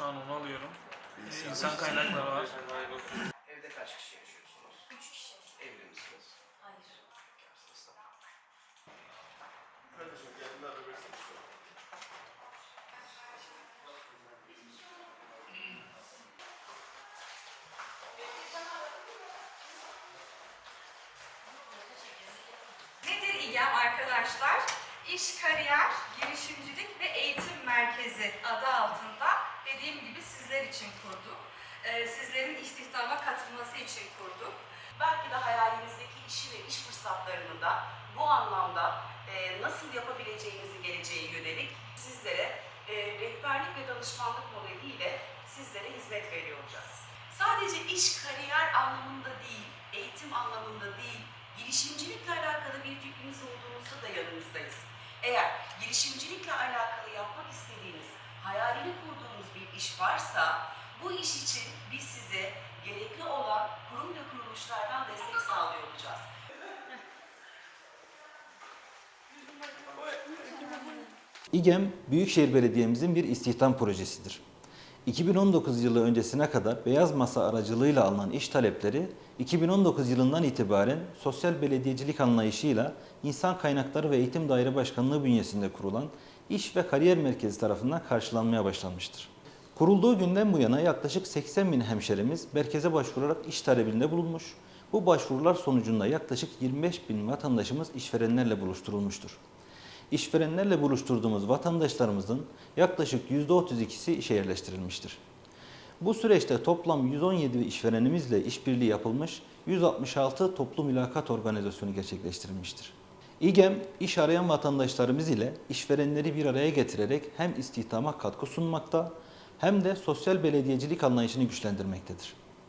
Şu an onu alıyorum. Ee, İnsan kaynakları var. Evde kaç kişi yaşıyorsunuz? Üç kişi. Evli misiniz? Hayır. Bekarsınız, tamam. Nedir İGEM arkadaşlar? İş, kariyer, girişimcilik ve eğitim merkezi adı dediğim gibi sizler için kurduk. Ee, sizlerin istihdama katılması için kurduk. Belki de hayalinizdeki işi ve iş fırsatlarını da bu anlamda e, nasıl yapabileceğinizi geleceğe yönelik sizlere e, rehberlik ve danışmanlık modeliyle sizlere hizmet veriyor olacağız. Sadece iş, kariyer anlamında değil, eğitim anlamında değil, girişimcilikle alakalı bir fikriniz olduğunuzda da yanınızdayız. Eğer girişimcilikle alakalı yapmak istediğiniz, hayalini kurduğunuz iş varsa bu iş için biz size gerekli olan kurum ve kuruluşlardan destek sağlıyor olacağız. İGEM, Büyükşehir Belediye'mizin bir istihdam projesidir. 2019 yılı öncesine kadar beyaz masa aracılığıyla alınan iş talepleri 2019 yılından itibaren sosyal belediyecilik anlayışıyla İnsan Kaynakları ve Eğitim Daire Başkanlığı bünyesinde kurulan İş ve Kariyer Merkezi tarafından karşılanmaya başlanmıştır. Kurulduğu günden bu yana yaklaşık 80 bin hemşerimiz merkeze başvurarak iş talebinde bulunmuş. Bu başvurular sonucunda yaklaşık 25 bin vatandaşımız işverenlerle buluşturulmuştur. İşverenlerle buluşturduğumuz vatandaşlarımızın yaklaşık %32'si işe yerleştirilmiştir. Bu süreçte toplam 117 işverenimizle işbirliği yapılmış, 166 toplu mülakat organizasyonu gerçekleştirilmiştir. İGEM, iş arayan vatandaşlarımız ile işverenleri bir araya getirerek hem istihdama katkı sunmakta hem de sosyal belediyecilik anlayışını güçlendirmektedir.